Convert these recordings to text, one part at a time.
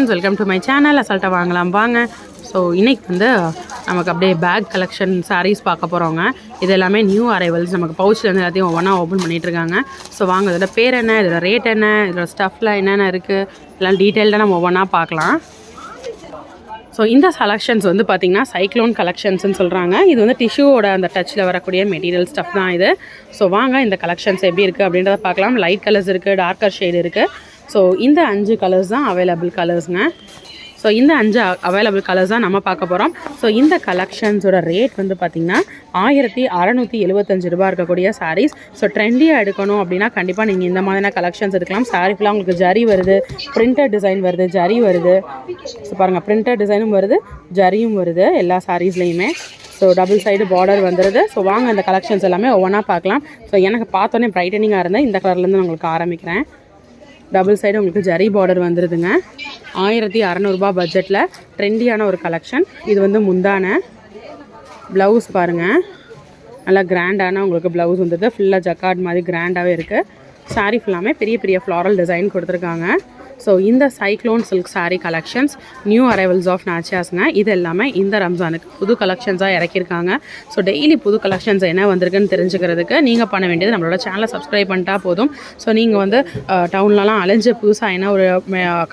Friends welcome to my channel அசால்ட்டாக வாங்கலாம் வாங்க. ஸோ இன்னைக்கு வந்து நமக்கு அப்படியே பேக் கலெக்ஷன் சாரீஸ் பார்க்க போகிறோங்க இது எல்லாமே நியூ அரைவல்ஸ் நமக்கு பவுச்சில் எல்லாத்தையும் ஒவ்வொன்றா ஓப்பன் பண்ணிகிட்ருக்காங்க இருக்காங்க. ஸோ வாங்க இதோட பேர் என்ன இதோட ரேட் என்ன இதோட ஸ்டஃப்லாம் என்னென்ன இருக்குது எல்லாம் டீட்டெயில்டாக நம்ம ஒவ்வொன்றா பார்க்கலாம். ஸோ இந்த செலெக்ஷன்ஸ் வந்து பார்த்திங்கன்னா சைக்ளோன் கலெக்ஷன்ஸ்னு சொல்கிறாங்க இது வந்து டிஷ்யூவோட அந்த டச்சில் வரக்கூடிய மெட்டீரியல் ஸ்டஃப் தான் இது. ஸோ வாங்க இந்த கலெக்ஷன்ஸ் எப்படி இருக்குது அப்படின்றத பார்க்கலாம். லைட் கலர்ஸ் இருக்குது டார்க்கர் ஷேடு இருக்குது ஸோ இந்த அஞ்சு கலர்ஸ் தான் அவைலபிள் கலர்ஸ்ங்க ஸோ இந்த அஞ்சு அவைலபிள் கலர்ஸ் தான் நம்ம பார்க்க போகிறோம் ஸோ இந்த கலெக்ஷன்ஸோட ரேட் வந்து பார்த்திங்கன்னா ஆயிரத்தி அறநூற்றி எழுபத்தஞ்சு ரூபா இருக்கக்கூடிய சாரீஸ் ஸோ ட்ரெண்டியாக எடுக்கணும் அப்படின்னா கண்டிப்பாக நீங்கள் இந்த மாதிரியான கலெக்ஷன்ஸ் எடுக்கலாம். சாரீ ஃபுல்லாக உங்களுக்கு ஜரி வருது பிரிண்டட் டிசைன் வருது ஜரி வருது. ஸோ பாருங்கள் பிரிண்டட் டிசைனும் வருது ஜரியும் வருது எல்லா சாரீஸ்லேயுமே ஸோ டபுள் சைடு பார்டர் வந்துடுது ஸோ வாங்க இந்த கலெக்ஷன்ஸ் எல்லாமே ஒவ்வொன்றா பார்க்கலாம். ஸோ எனக்கு பார்த்தோன்னே பிரைட்டனிங்காக இருந்தால் இந்த கலர்லேருந்து நான் உங்களுக்கு ஆரம்பிக்கிறேன். டபுள் சைடு உங்களுக்கு ஜரி பார்டர் வந்துடுதுங்க ஆயிரத்தி அறநூறுபா பட்ஜெட்டில் ட்ரெண்டியான ஒரு கலெக்ஷன் இது வந்து முந்தான. ப்ளவுஸ் பாருங்கள் நல்லா கிராண்டான உங்களுக்கு ப்ளவுஸ் வந்துடுது ஃபுல்லாக ஜக்கார்ட் மாதிரி கிராண்டாகவே இருக்குது சாரி ஃபுல்லாமே பெரிய பெரிய ஃப்ளாரல் டிசைன் கொடுத்துருக்காங்க. ஸோ இந்த cyclone silk saree collections new arrivals of நாச்சியாஸ்ங்க இது எல்லாமே இந்த ரம்ஜானுக்கு புது கலெக்ஷன்ஸாக இறக்கியிருக்காங்க. ஸோ டெய்லி புது கலெக்ஷன்ஸ் என்ன வந்திருக்குன்னு தெரிஞ்சுக்கிறதுக்கு நீங்கள் பண்ண வேண்டியது நம்மளோட சேனலை சப்ஸ்கிரைப் பண்ணிட்டா போதும். ஸோ நீங்கள் வந்து டவுன்லலாம் அலைஞ்சு புதுசாக என்ன ஒரு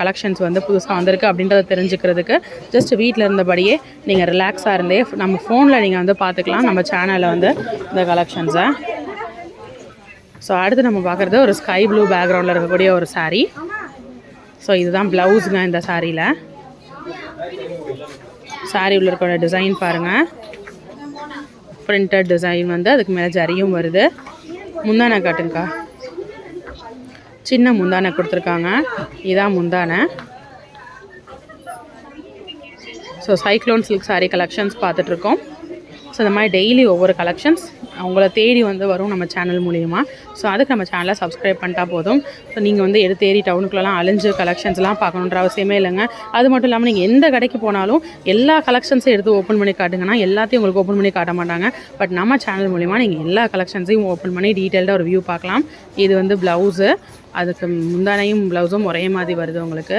கலெக்ஷன்ஸ் வந்து புதுசாக வந்திருக்கு அப்படின்றத தெரிஞ்சுக்கிறதுக்கு ஜஸ்ட் வீட்டில் இருந்தபடியே நீங்கள் ரிலாக்ஸாக இருந்தே நம்ம ஃபோனில் நீங்கள் வந்து பார்த்துக்கலாம் நம்ம சேனலில் வந்து இந்த கலெக்ஷன்ஸை ஸோ அடுத்து நம்ம பார்க்குறது ஒரு ஸ்கை ப்ளூ பேக்ரவுண்டில் இருக்கக்கூடிய ஒரு சாரீ ஸோ இதுதான் ப்ளவுஸுங்க இந்த சாரியில் சாரி உள்ள இருக்கிற டிசைன் பாருங்கள் பிரிண்டட் டிசைன் வந்து அதுக்கு மேலே ஜரியும் வருது. முந்தானை காட்டுங்கக்கா. சின்ன முந்தானை கொடுத்துருக்காங்க. இதான் முந்தானை. So cyclone silk saree collections பார்த்துட்ருக்கோம் ஸோ இந்த மாதிரி டெய்லி ஒவ்வொரு கலெக்ஷன்ஸ் அவங்கள தேடி வந்து வரும் நம்ம சேனல் மூலயமா. ஸோ அதுக்கு நம்ம சேனலை சப்ஸ்கிரைப் பண்ணிட்டா போதும். ஸோ நீங்கள் வந்து எடுத்து ஏறி டவுனுக்குள்ளலாம் அலைஞ்சு கலெக்ஷன்ஸ்லாம் பார்க்கணுன்ற அவசியமே இல்லைங்க. அது மட்டும் இல்லாமல் நீங்கள் எந்த கடைக்கு போனாலும் எல்லா கலெக்ஷன்ஸையும் எடுத்து ஓப்பன் பண்ணி காட்டுங்கன்னா எல்லாத்தையும் உங்களுக்கு ஓப்பன் பண்ணி காட்ட மாட்டாங்க. பட் நம்ம சேனல் மூலிமா நீங்கள் எல்லா கலெக்ஷன்ஸையும் ஓப்பன் பண்ணி டீட்டெயில்டாக ஒரு வியூ பார்க்கலாம். இது வந்து ப்ளவுஸு அதுக்கு முந்தானையும் ப்ளவுஸும் ஒரே மாதிரி வருது உங்களுக்கு.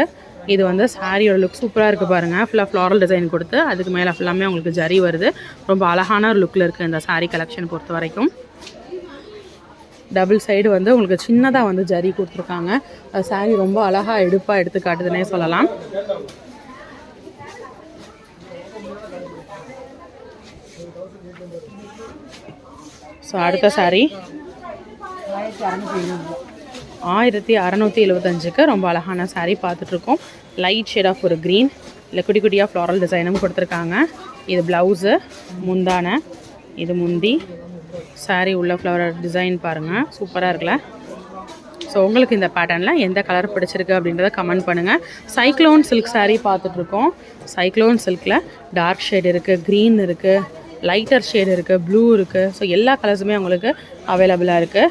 இது வந்து சாரியோட லுக் சூப்பராக இருக்குது பாருங்கள் ஃபுல்லாக ஃப்ளாரல் டிசைன் கொடுத்து அதுக்கு மேலே ஃபுல்லாமே உங்களுக்கு ஜரி வருது. ரொம்ப அழகான ஒரு லுக்கில் இருக்குது இந்த saree கலெக்ஷன் பொறுத்த வரைக்கும். டபுள் சைடு வந்து உங்களுக்கு சின்னதாக வந்து ஜரி கொடுத்துருக்காங்க. saree ரொம்ப அழகாக எடுப்பாக எடுத்து காட்டுதுன்னே சொல்லலாம். ஸோ அடுத்த saree. ஆயிரத்தி அறநூற்றி எழுபத்தஞ்சுக்கு ரொம்ப அழகான சாரீ பார்த்துட்ருக்கோம். லைட் ஷேட் ஆஃப் ஒரு க்ரீன் இல்லை குட்டி குட்டியாக ஃப்ளாரல் டிசைனும் கொடுத்துருக்காங்க. இது ப்ளவுஸு முந்தானை இது முந்தி. சாரீ உள்ள ஃப்ளவர் டிசைன் பாருங்கள் சூப்பராக இருக்குல்ல? ஸோ உங்களுக்கு இந்த பேட்டர்னில் எந்த கலர் பிடிச்சிருக்கு அப்படின்றத கமெண்ட் பண்ணுங்கள் சைக்ளோன் சில்க் சாரீ பார்த்துட்ருக்கோம். சைக்ளோன் சில்கில் டார்க் ஷேட் இருக்குது க்ரீன் இருக்குது லைட்டர் ஷேட் இருக்குது ப்ளூ இருக்குது ஸோ எல்லா கலர்ஸுமே உங்களுக்கு அவைலபிளாக இருக்குது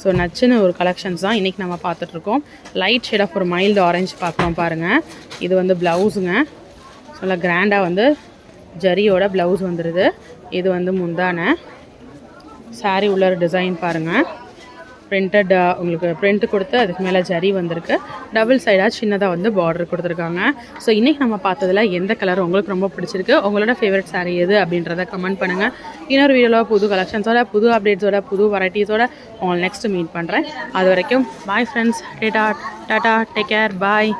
ஸோ நச்சுன்னு ஒரு கலெக்ஷன்ஸ் தான் இன்றைக்கி நம்ம பார்த்துட்ருக்கோம். லைட் ஷேட் ஆஃப் ஒரு மைல்டு ஆரஞ்சு பார்க்குறோம் பாருங்கள் இது வந்து ப்ளவுஸுங்க நல்லா கிராண்டாக வந்து ஜரியோட ப்ளவுஸ் வந்துடுது இது வந்து முந்தான. சாரீ உள்ள டிசைன் பாருங்கள் பிரிண்டட் உங்களுக்கு பிரிண்ட் கொடுத்து அதுக்கு மேலே ஜரி வந்திருக்கு. டபுள் சைடாக சின்னதாக வந்து பார்டர் கொடுத்துருக்காங்க. ஸோ இன்றைக்கி நம்ம பார்த்ததில் எந்த கலர் உங்களுக்கு ரொம்ப பிடிச்சிருக்கு? உங்களோட ஃபேவரட் சாரீ எது அப்படின்றத கமெண்ட் பண்ணுங்கள் இன்னொரு வீடியோவில் புது கலெக்ஷன்ஸோட புது அப்டேட்ஸோட புது வெரைட்டிஸோட உங்களை நெக்ஸ்ட் மீட் பண்ணுறேன் அது வரைக்கும் bye friends tata tata take care bye